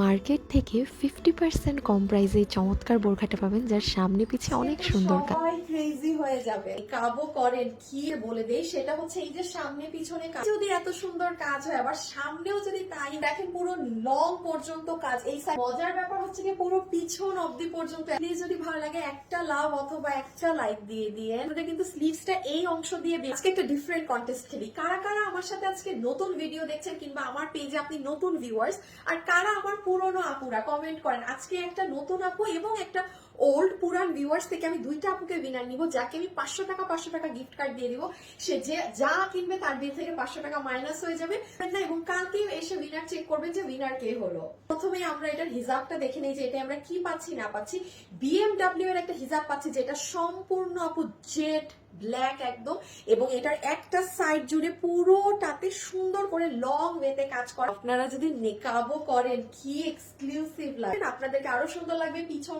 Market থেকে fifty percent কম প্রাইসে চমৎকার বোরখাটা পাবেন যার সামনে পিছে অনেক সুন্দর কাজ। সবাই ক্রেজি হয়ে যাবে। কাবো করেন কি বলে দেই সেটা হচ্ছে এই যে সামনে পিছনে কাজ। যদি এত সুন্দর কাজ হয় আবার সামনেও যদি তাই দেখেন পুরো লং পর্যন্ত কাজ। এই মজার ব্যাপার হচ্ছে কি পুরো পিছন অবধি পর্যন্ত প্লিজ যদি ভালো লাগে একটা লাভ অথবা একটা লাইক দিয়ে দিয়ে আমাদের কিন্তু স্লিভসটা এই অংশ দিয়ে দিয়ে- আজকে একটা ডিফারেন্ট কন্টেস্ট খেলি। কারা কারা আমার সাথে আজকে নতুন ভিডিও দেখছেন কিংবা আমার পেজে আপনি নতুন ভিউয়ার্স আর কারা আমার পুরনো আপুরা কমেন্ট করেন, আজকে একটা নতুন আপু এবং একটা ওল্ড পুরান ভিউয়ার্স থেকে আমি দুইটা আপুকে উইনার নিব, যাকে আমি পাঁচশো টাকা পাঁচশো টাকা গিফট কার্ড দিয়ে দিব। সে যে যা কিনবে তার বিল থেকে পাঁচশো টাকা মাইনাস হয়ে যাবে। না এবং কালকে এসে উইনার চেক করবেন যে উইনার কে হলো। প্রথমে আমরা এটার হিসাবটা দেখে নিই যে এটা আমরা কি পাচ্ছি, না পাচ্ছি। বিএমডাব্লিউ এর একটা হিসাব পাচ্ছি যেটা সম্পূর্ণ আপু জেট ব্ল্যাক একদম। এবং এটার একটা সাইড জুড়ে পুরোটাতে সুন্দর করে লং ওয়েতে কাজ করে। আপনারা যদি নেকাবো করেন, কি আপনাদেরকে আরও সুন্দর লাগবে, পিছন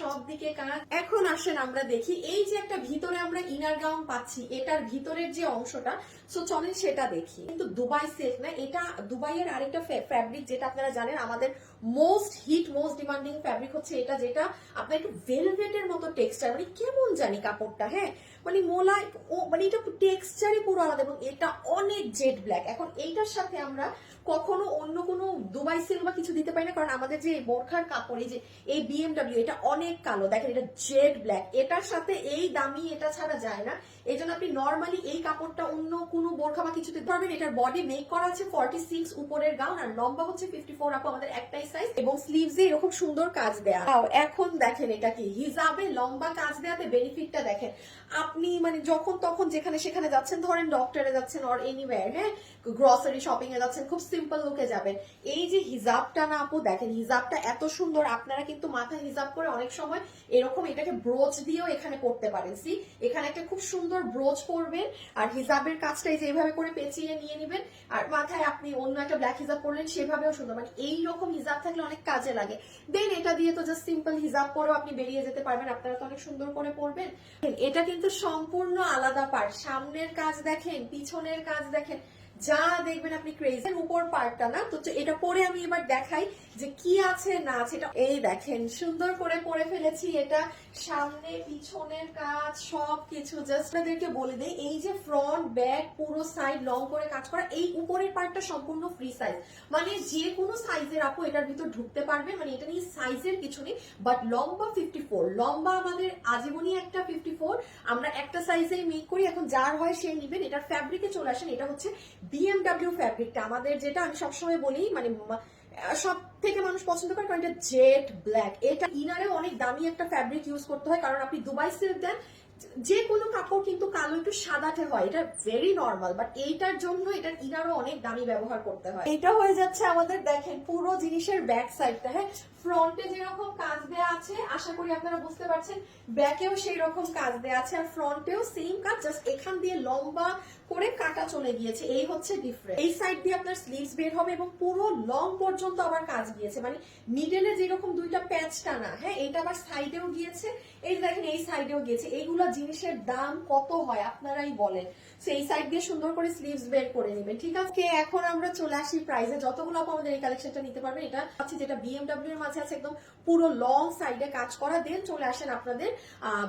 সব দিকে কাজ। এখন আসেন আমরা দেখি, এই যে একটা ভিতরে আমরা ইনার গাউন পাচ্ছি, এটার ভিতরের যে অংশটা সো চলেন সেটা দেখি। কিন্তু দুবাই সিল্ক না, এটা দুবাইয়ের আরেকটা ফ্যাব্রিক যেটা আপনারা জানেন, আমাদের most hit most demanding fabric হচ্ছে এটা, যেটা আপনার একটু ভেলভেটের মতো টেক্সচার মানে কেমন জানি কাপড়টা হ্যাঁ? মানে মোলায় ও মানে এটা টেক্সচারই পুরো আলাদা এবং এটা অনেক জেড ব্ল্যাক এখন এইটার সাথে আমরা কখনো অন্য কোনো দুবাই সিল্ক বা কিছু দিতে পারি না, কারণ আমাদের যে বোরখার কাপড়, এই যে, এই বিএমডাব্লিউ এটা অনেক কালো। দেখেন, এটা জেড ব্ল্যাক এটার সাথে এই দামি এটা ছাড়া যায় না। এই জন্য আপনি নর্মালি এই কাপড়টা অন্য কোনো বোরখা বা কিছুতে পারবেন। এটার বডি মেক করা আছে ফর্টি সিক্স উপরের গাউন আর লম্বা হচ্ছে ফিফটি ফোর আপু, আমাদের একটাই সাইজ এবং স্লিভসে এরকম সুন্দর কাজ দেয়া। এখন দেখেন এটা কি? হিজাবে লম্বা কাজ দেওয়াতে বেনিফিটটা দেখেন। আপনি মানে যখন তখন যেখানে সেখানে যাচ্ছেন, ধরেন ডক্টরে যাচ্ছেন অর এনিওয়্যার হ্যাঁ? গ্রসারি শপিং এ যাচ্ছেন, খুব সিম্পল লুকে যাবেন। এই যে হিজাবটা না আপু, দেখেন হিজাবটা এত সুন্দর, আপনারা কিন্তু মাথায় হিজাব করে অনেক সময় এরকম এটাকে ব্রোচ দিয়েও এখানে করতে পারেন। সি এখানে একটা খুব সুন্দর ব্রোচ করবেন আর হিজাবের কাজটা এই যে এইভাবে করে পেঁচিয়ে নিয়ে নেবেন, আর মাথায় আপনি অন্য একটা ব্ল্যাক হিজাব করলেন সেভাবেও সুন্দর। মানে এই রকম হিজাব থাকলে অনেক কাজে লাগে। দেন এটা দিয়ে তো জাস্ট সিম্পল হিজাব পরেও আপনি বেরিয়ে যেতে পারবেন, আপনারা তো অনেক সুন্দর করে পরবেন। এটা কিন্তু সম্পূর্ণ আলাদা পার্ট সামনের কাজ দেখেন পিছনের কাজ দেখেন। যা দেখবেন আপনি ক্রেজি উপর পার্টটা না, তো এটা পরে আমি এবার দেখাই যে কি আছে, না আছে, এটা এই দেখেন, সুন্দর করে পরে ফেলেছি এটা। সামনে পিছনের কাজ সব কিছু জাস্ট আপনাদেরকে বলে দেই, এই যে ফ্রন্ট ব্যাক পুরো সাইড লং করে কাজ করা, এই উপরের পার্টটা সম্পূর্ণ ফ্রি সাইজ মানে যে কোনো সাইজের আপু এটার ভিতর ঢুকতে পারবে মানে এটা নিয়ে সাইজের কিছু নেই বাট লম্বা ফিফটি ফোর লম্বা আমাদের আজীবনই একটা ফিফটি ফোর আমরা একটা সাইজেই মেক করি, এখন যার হয় সে নিবেন, এটার ফ্যাব্রিকে চলে আসেন, এটা হচ্ছে বিএমডাব্লিউ ফ্যাব্রিকটা আমাদের যেটা আমি সবসময় বলি মানে সব থেকে মানুষ পছন্দ করে কারণ এটা জেট ব্ল্যাক এটা ইনারে অনেক দামি একটা ফ্যাব্রিক ইউজ করতে হয়, কারণ আপনি দুবাই সিল্ক দেন, যে কোনো কাপড় কিন্তু কালো একটু সাদাটে হয়, এটা ভেরি নর্মাল বাট এইটার জন্য এটার ইনারও অনেক দামি ব্যবহার করতে হয়। এটা হয়ে যাচ্ছে আমাদের দেখেন পুরো জিনিসের ব্যাক সাইডটা হ্যাঁ? ফ্রন্টে যেরকম কাজ দেয়া আছে, আশা করি আপনারা বুঝতে পারছেন ব্যাকেও সেই রকম কাজ দেয়া আছে, আর ফ্রন্টেও সেম কাজ জাস্ট এখান দিয়ে লম্বা করে কাটা চলে গিয়েছে, এই হচ্ছে ডিফারেন্ট এই সাইড দিয়ে আপনার স্লিভস বের হবে এবং পুরো লং পর্যন্ত আবার কাজ গিয়েছে মানে মিডলে যেরকম দুইটা প্যাচ টানা হ্যাঁ এটা আবার সাইডেও গিয়েছে, এই দেখেন এই সাইডেও গিয়েছে, এইগুলো জিনিসের দাম কত হয় আপনারাই বলেন। সেই সাইড দিয়ে সুন্দর করে স্লিভস বের করে নেবেন, ঠিক আছে? এখন আমরা চলে আসি প্রাইসে যতগুলো আপু আমাদের এই কালেকশনটা নিতে পারবেন এটা আছে যেটা বিএমডাব্লিউ এর মাঝে আছে একদম পুরো লং সাইডে কাজ করা। দেন চলে আসেন আপনাদের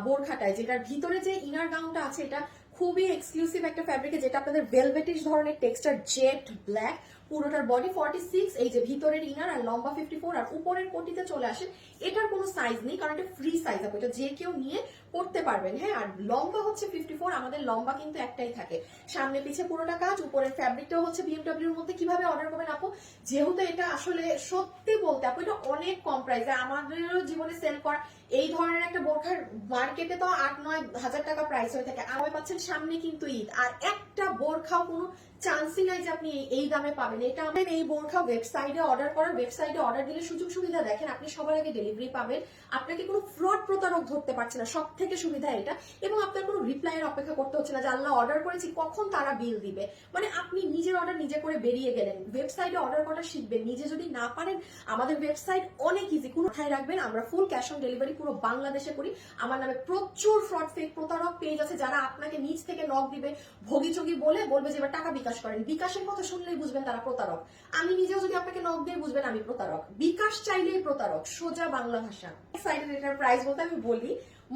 বোরখাটায়, যেটার ভিতরে যে ইনার গাউনটা আছে, এটা খুবই এক্সক্লুসিভ একটা ফ্যাব্রিকে যেটা আপনাদের ভেলভেটিশ ধরনের টেক্সচার জেট ব্ল্যাক পুরোটার বডি ফর্টি সিক্স এই যে ভিতরের ইনার আর লম্বা ফিফটি ফোর আর উপরের কোটিতে চলে আসে, এটার কোনো সাইজ নেই, কারণ এটা ফ্রি সাইজ আপু, এটা যে কেউ নিয়ে পড়তে পারবেন হ্যাঁ? আর লম্বা হচ্ছে ফিফটি ফোর আমাদের লম্বা কিন্তু একটাই থাকে। সামনে পিছে পুরোটা কাজ, উপরের ফ্যাব্রিকটাও হচ্ছে বিএমডাব্লিউ এর মধ্যে কীভাবে অর্ডার করবেন, আপু? যেহেতু এটা আসলে সত্যি বলতে, আপু, এটা অনেক কম প্রাইসে আমাদেরও জীবনে সেল করা, এই ধরনের একটা বোরখার মার্কেটে তো আট নয় হাজার টাকা প্রাইস হয়ে থাকে। আর পাচ্ছেন সামনে কিন্তু ঈদ, আর একটা বোরখাও কোনো চান্সই নাই যে আপনি এই- দামে পাবেন। এটা এই বোরখা ওয়েবসাইটে অর্ডার করার ওয়েবসাইটে অর্ডার দিলে সুযোগ সুবিধা দেখেন, আপনি সবার আগে ডেলিভারি পাবেন। আপনাকে কোনো ফ্রড প্রতারক ধরতে পারছে না সব থেকে সুবিধা এটা। এবং আপনার কোনো রিপ্লাইয়ের অপেক্ষা করতে হচ্ছে না যে আল্লাহ অর্ডার করেছি, কখন তারা বিল দিবে? মানে আপনি নিজের অর্ডার নিজে করে বেরিয়ে গেলেন। ওয়েবসাইটে অর্ডার করা শিখবেন। নিজে যদি না পারেন, আমাদের ওয়েবসাইট অনেক ইজি কোনো রাখবেন? আমরা ফুল ক্যাশ অন ডেলিভারি পুরো বাংলাদেশে করি। আমার নামে প্রচুর ফ্রড ফেক প্রতারক পেজ আছে যারা আপনাকে নিজ থেকে নক দিবে ভগি চগি বলে বলবে যে এবার টাকা বিকাশ করেন। বিকাশের কথা শুনলেই বুঝবেন তারা প্রতারক। আমি নিজেও যদি আপনাকে নক দিয়ে বুঝবেন, আমি প্রতারক। বিকাশ চাইলেই প্রতারক, সোজা বাংলা ভাষা। সাইডের এটার প্রাইস বলতে আমি বলি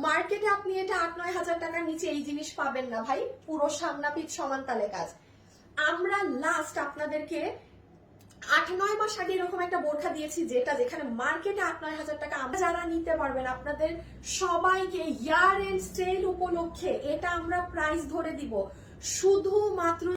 মার্কেটে আপনি এটা আট নয় হাজার টাকার নিচে এই জিনিস পাবেন না ভাই। পুরো সামনা পিঠ সমান তালে কাজ। আমরা লাস্ট আপনাদেরকে আট নয় মাস আগে এরকম একটা বোরখা দিয়েছি যেটা যেখানে মার্কেটে আট নয় হাজার টাকা আমরা যারা নিতে পারবেন, আপনাদের সবাইকে ইয়ার এন্ড সেল উপলক্ষে এটা আমরা প্রাইস ধরে দিব। শুধুমাত্র